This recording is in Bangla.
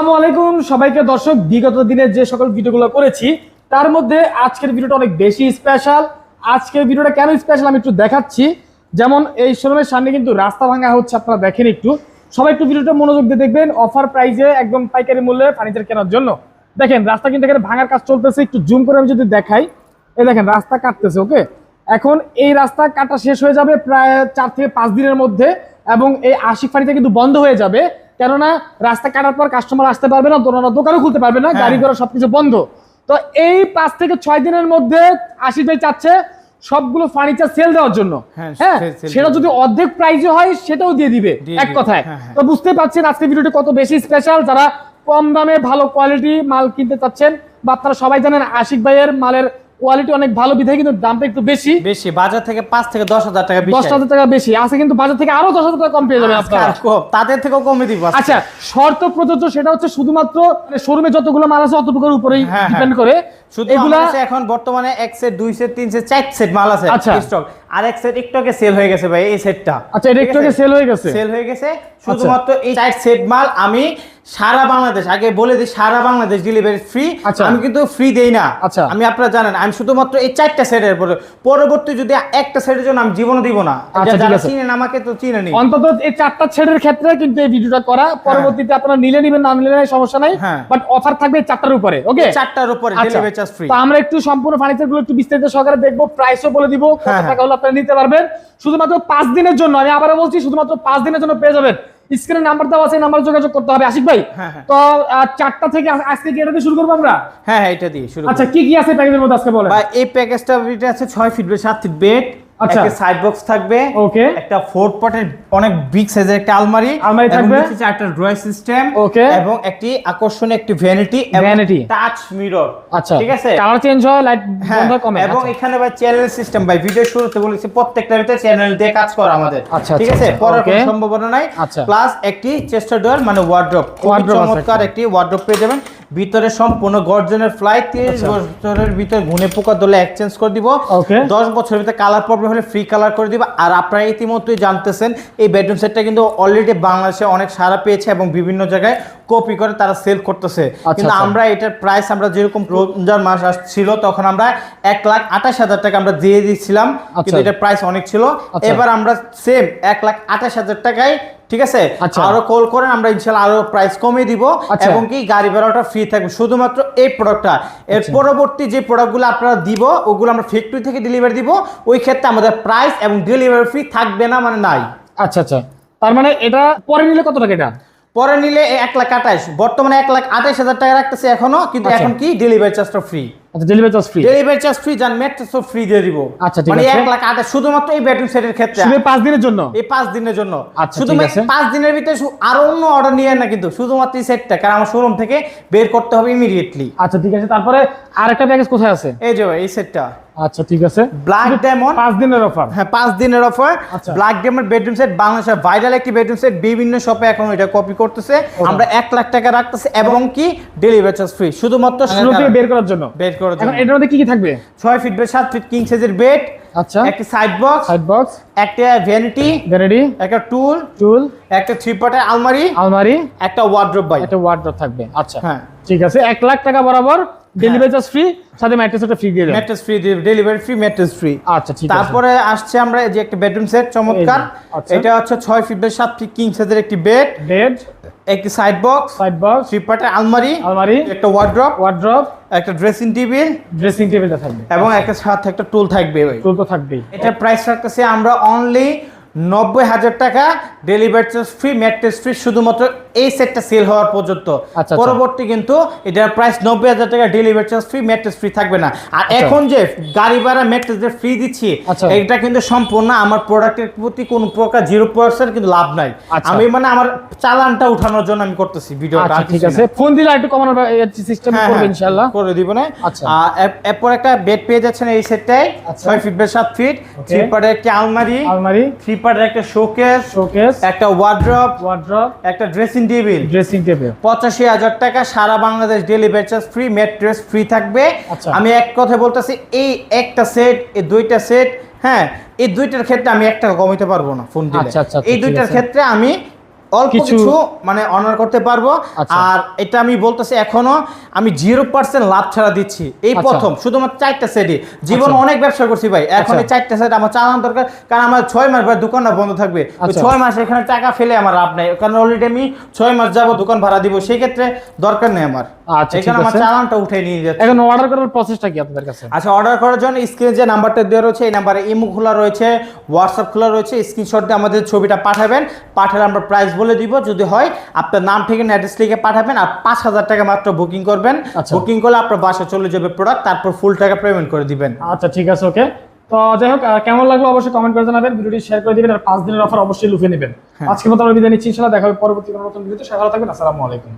আসসালামু আলাইকুম। সবাইকে দর্শক, বিগত দিনে যে সকল ভিডিওগুলো করেছি, তার মধ্যে আজকের ভিডিওটা অনেক বেশি স্পেশাল আজকের ভিডিওটা কেন স্পেশাল আমি একটু দেখাচ্ছি। যেমন এই শোরুমের সামনে কিন্তু রাস্তা ভাঙা হচ্ছে, আপনারা দেখেন একটু। সবাই একটু ভিডিওটা মনোযোগ দিয়ে দেখবেন অফার প্রাইজে একদম পাইকারি মূল্যে ফার্নিচার কেনার জন্য। দেখেন, রাস্তা কিন্তু এখানে ভাঙার কাজ চলতেছে, একটু জুম করে আমি যদি দেখাই। এই দেখেন, রাস্তা কাটতেছে ওকে এখন এই রাস্তা কাটা শেষ হয়ে যাবে প্রায় চার থেকে পাঁচ দিনের মধ্যে, এবং এই আশিক ফাড়িটা কিন্তু বন্ধ হয়ে যাবে। কেননা রাস্তা কাটার পর কাস্টমার আসতে পারবে না দোকানও দোকানও খুলতে পারবে না হ্যাঁ। গাড়ি ঘোড়া সবকিছু বন্ধ। তো এই পাঁচ থেকে ছয় দিনের মধ্যে আশিক ভাই চাচ্ছে সবগুলো ফার্নিচার সেল দেওয়ার জন্য। হ্যাঁ, হ্যাঁ সেটা যদি অর্ধেক প্রাইজে হয় সেটাও দিয়ে দিবে এক কথায়। হ্যাঁ। তো বুঝতে পারছেন আজকে ভিডিওটি কত বেশি স্পেশাল যারা কম দামে ভালো কোয়ালিটি মাল কিনতে চাচ্ছেন বা আপনারা সবাই জানেন আশিক ভাইয়ের মালের কোয়ালিটি অনেক ভালো বিধায় কিন্তু দামটা একটু বেশি। বেশি বাজার থেকে পাঁচ থেকে দশ হাজার টাকা দশ হাজার টাকা বেশি আছে কিন্তু বাজার থেকে আরও দশ হাজার টাকা কম পেয়ে যাবেন আপনারা। কম, তাদের থেকেও কমে দিব আচ্ছা শর্ত প্রযোজ্য সেটা হচ্ছে শুধুমাত্র শোরুমে যতগুলো মাল আছে অতটুকুর উপরেই হ্যাঁ, হ্যাঁ। ডিপেন্ড করে। শুধু এগুলা এখন বর্তমানে এক সেট দুই সেট তিন সেট চার সেট মাল আছে আচ্ছা। স্টক আর এক সেট একটু আগে সেল হয়ে গেছে ভাই এই সেটটা আচ্ছা এটা একটু আগে সেল হয়ে গেছে? সেল হয়ে গেছে। শুধুমাত্র এই চার সেট মাল আমি সারা বাংলাদেশ আগে বলে দিই সারা বাংলাদেশ ডেলিভারি ফ্রি আচ্ছা। আমি কিন্তু ফ্রি দেই না। আচ্ছা। আমি আপনারা জানেন আমি শুধুমাত্র এই চারটা সেটের পরে পরবর্তী যদি একটা সেটের জন্য আমি জীবনও দিব না আচ্ছা, যারা চিনেন আমাকে তো চিনে নি অন্তত এই চারটা ছেড়ের ক্ষেত্রে কিন্তু এই ভিডিওটা করা। পরবর্তীতে আপনারা নিলে নিবেন না নিলে নাই, সমস্যা নাই। হ্যাঁ। বাট অফার থাকবে চারটার উপরে ওকে চারটার উপরে আচ্ছা। ডেলিভারি চার্জ ফ্রি তো আমরা একটু সম্পূর্ণ ফার্নিচারগুলো একটু বিস্তারিত সহকারে দেখব প্রাইসও বলে দিব কত হ্যাঁ, টাকা হলে আপনারা নিতে পারবেন। শুধুমাত্র পাঁচ দিনের জন্য আমি আবারও বলছি শুধুমাত্র পাঁচ দিনের জন্য পেয়ে যাবেন। স্ক্রিনে নাম্বার দেওয়া আছে নাম্বার যোগাযোগ করতে হবে। আশিক ভাই হ্যাঁ, হ্যাঁ। তো চারটা থেকে আজ- আজকে কি এটা দিয়ে শুরু করব আমরা? হ্যাঁ হ্যাঁ এটা দিয়ে শুরু আচ্ছা কি কি আছে প্যাকেজের মধ্যে আজকে বলেন? ভাই এই প্যাকেজটা এটা আছে ছয় ফিট বাই সাত ফিট বেড আচ্ছা। একটা সাইড বক্স থাকবে Okay. একটা ফোর পটের অনেক বিগ সাইজের একটা আলমারি আলমারি এবং থাকবে। নিচে একটা ড্রয়ার সিস্টেম Okay. এবং একটি আকর্ষণীয় একটি ভ্যানিটি Vanity। টাচ মিরর আচ্ছা ঠিক আছে কালার চেঞ্জ হয় লাইট হ্যাঁ, বন্ধ কমে এবং আচ্ছা। এখানে ভাই চ্যানেল সিস্টেম ভাই ভিডিও শুরুতে বলেছি প্রত্যেকটা ভিতরে চ্যানেল দিয়ে কাজ করা আমাদের আচ্ছা, ঠিক আচ্ছা, আছে আচ্ছা, পরের কোনো সম্ভাবনা নাই। প্লাস একটি চেস্টার ডোর মানে ওয়ার্ড্রপ আছে চমৎকার একটি ওয়ার্ড্রপ পেয়ে যাবেন ভিতরে সম্পূর্ণ গর্জনের ফ্লাই 30 আচ্ছা। বছরের ভিতরে ঘুনে পোকা দলে এক্সচেঞ্জ করে দিব দশ বছরের ভিতরে কালার প্রবলেম হলে ফ্রি কালার করে দিব আর আপনারা ইতিমধ্যেই জানতেছেন এই বেডরুম সেটটা কিন্তু অলরেডি বাংলাদেশে অনেক সারা পেয়েছে এবং বিভিন্ন জায়গায় কপি করে তারা সেল করতেছে আচ্ছা, কিন্তু আচ্ছা। আমরা এটার প্রাইস আমরা যেরকম রমজান মাস আসছিল তখন আমরা এক লাখ আঠাশ হাজার টাকা আমরা দিয়ে দিচ্ছিলাম আচ্ছা। কিন্তু এটার প্রাইস অনেক ছিল আচ্ছা। এবার আমরা সেম এক লাখ আঠাশ হাজার টাকায় ঠিক আছে আচ্ছা। আরও কল করেন আমরা ইনশাল্লাহ আরও প্রাইস কমিয়ে দিব আচ্ছা। এবং কি গাড়ি ভাড়াটা ফ্রি থাকবে শুধুমাত্র এই প্রোডাক্টটা এর আচ্ছা। পরবর্তী যে প্রোডাক্টগুলো আপনারা দিব ওগুলো আমরা ফ্যাক্টরি থেকে ডেলিভারি দিব ওই ক্ষেত্রে আমাদের প্রাইস এবং ডেলিভারি ফ্রি থাকবে না মানে নাই আচ্ছা আচ্ছা তার মানে এটা পরে নিলে কত টাকা এটা পরে নিলে এক লাখ আঠাশ বর্তমানে এক লাখ আঠাশ হাজার টাকা রাখতেছে এখনও কিন্তু। এখন কি ডেলিভারি চার্জটা ফ্রি আচ্ছা delivery charge free delivery charge free জান মেট্রো ফ্রি দিয়ে দিব। আচ্ছা, ঠিক মানে আছে। লাখ আঠাশ শুধুমাত্র এই বেডরুম সেটের ক্ষেত্রে। শুধু এই পাঁচ দিনের জন্য? এই পাঁচ দিনের জন্য। আচ্ছা, শুধু ঠিক আছে। পাঁচ দিনের ভিতরে আরও অন্য অর্ডার নিয়ে না কিন্তু শুধুমাত্র এই সেটটা কারণ আমার শোরুম থেকে বের করতে হবে ইমিডিয়েটলি আচ্ছা ঠিক আছে। তারপরে আরেকটা প্যাকেজ কোথায় আছে? এই যে এই সেটটা আচ্ছা ঠিক আছে। ব্ল্যাক ডায়মন্ড পাঁচ দিনের অফার হ্যাঁ পাঁচ দিনের offer. Black diamond bedroom set বাংলাদেশের ভাইরাল একটি বেডরুম সেট বিভিন্ন শপে এখন এটা কপি করতেছে। আমরা এক লাখ টাকা রাখতেছে এবং কি? ডেলিভারি চার্জ ফ্রি শুধুমাত্র শুরু থেকে বের করার জন্য? বের করার জন্য। এটার মধ্যে কি কি থাকবে? ছয় ফিট বাই সাত ফিট কিং সাইজের বেড আচ্ছা। একটা সাইড বক্স সাইড বক্স একটা ভ্যানিটি ভ্যানিটি একটা টুল টুল একটা থ্রি পার্টের আলমারি আলমারি একটা ওয়ার্ড্রব বাই একটা ওয়ার্ড্রপ থাকবে। আচ্ছা। হ্যাঁ। ঠিক আছে এক লাখ টাকা বরাবর ডেলিভারি চার্জ ফ্রি সাথে ম্যাট্রেস একটা ফ্রি দিয়ে mattress free delivery free mattress free আচ্ছা ঠিক আছে। তারপরে আসছে আমরা এই যে একটা বেডরুম সেট চমৎকার। আচ্ছা। এটা হচ্ছে ছয় ফিট বাই সাত ফিট কিং সাইজের একটি বেড বেড একটি side box side box three পার্টের আলমারি। আলমারি। একটা ওয়ার্ড্রপ ওয়ার্ড্রপ একটা ড্রেসিং টেবিল ড্রেসিং টেবিলটা থাকবে। এবং একটা সাথে একটা টুল থাকবে ভাই। টুল তো থাকবেই। এটা প্রাইস রাখতেছি আমরা অনলি নব্বই হাজার টাকা delivery charge free mattress free শুধুমাত্র এই সেটটা সেল হওয়ার পর্যন্ত। আচ্ছা। পরবর্তী কিন্তু এটার প্রাইস নব্বই হাজার টাকা delivery charge free mattress free থাকবে না। আর এখন যে গাড়ি ভাড়া ম্যাট্রেস যে ফ্রি দিচ্ছি আচ্ছা। এটা কিন্তু সম্পূর্ণ আমার প্রোডাক্টের প্রতি কোনো প্রকার জিরো পার্সেন্ট কিন্তু লাভ নাই। আচ্ছা। আমি মানে আমার চালানটা উঠানোর জন্য আমি করতেছি ভিডিওটা আচ্ছা ঠিক আছে। ফোন দিলে একটু কমানোর সিস্টেম হ্যাঁ, করবে হ্যাঁ, ইনশাআল্লাহ। করে দিব না। আচ্ছা। আর এরপর একটা বেড পেয়ে যাচ্ছেন এই সেটটাই আচ্ছা। ছয় ফিট বাই সাত ফিট থ্রি পার্টের একটি আলমারি। আলমারি। থ্রি পার্টের একটা শোকেস শোকেস একটা ওয়ার্ড্রপ ওয়ার্ড্রপ একটা ড্রেসিং টেবিল ড্রেসিং টেবিল পঁচাশি হাজার টাকা সারা Bangladesh delivery charge free mattress free থাকবে। আচ্ছা। আমি এক কথা বলতেছি এই একটা সেট এই দুইটা সেট হ্যাঁ এই দুইটার ক্ষেত্রে আমি একটা কমাইতে পারব না ফোন দিলে। আচ্ছা, আচ্ছা, এই দুইটার ক্ষেত্রে আমি অল্প কিছু মানে অনার করতে পারব। আচ্ছা। আর এটা আমি বলতেছি এখনও আমি জিরো পার্সেন্ট লাভ ছাড়া দিচ্ছি। এই আচ্ছা। প্রথম শুধুমাত্র চারটা সেটই জীবন আচ্ছা। অনেক ব্যবসা করছি ভাই। এখন এই। চারটা সেট আমার চালানো দরকার কারণ আমার ছয় মাস ভাই দোকানটা বন্ধ থাকবে। ছয় মাস এখানে টাকা ফেলে আমার লাভ নাই। কারণ অলরেডি আমি ছয় মাস যাব দোকান ভাড়া দিব সেই ক্ষেত্রে দরকার নেই আমার। আচ্ছা, এখানে আমার চালানটা উঠে নিয়ে যাচ্ছে। এখন অর্ডার করার প্রসেসটা কি আপনাদের কাছে? আচ্ছা অর্ডার করার জন্য স্ক্রিনে যে নাম্বারটা দেওয়া রয়েছে এই নাম্বারে ইমো খোলা রয়েছে হোয়াটসঅ্যাপ খোলা রয়েছে স্ক্রিনশট দিয়ে আমাদের ছবিটা পাঠাবেন। পাঠালে আমরা প্রাইস বলে দিব যদি হয় আপনার নাম থেকে অ্যাড্রেস লিখে পাঠাবেন আর পাঁচ হাজার টাকা মাত্র বুকিং করবেন। আচ্ছা। বুকিং করলে আপনার বাসা চলে যাবে প্রোডাক্ট তারপর ফুল টাকা পেমেন্ট করে দিবেন। আচ্ছা ঠিক আছে ওকে তো যাই হোক কেমন লাগল অবশ্যই কমেন্ট করে জানাবেন ভিডিওটি শেয়ার করে দিবেন আর পাঁচ দিনের অফার অবশ্যই লুফে নেবেন। আজকে মতো আমরা বিদায় নিচ্ছি ইনশাল্লাহ দেখা হবে পরবর্তী কোনো নতুন ভিডিওতে। সবাই ভালো থাকবেন আসসালামু আলাইকুম।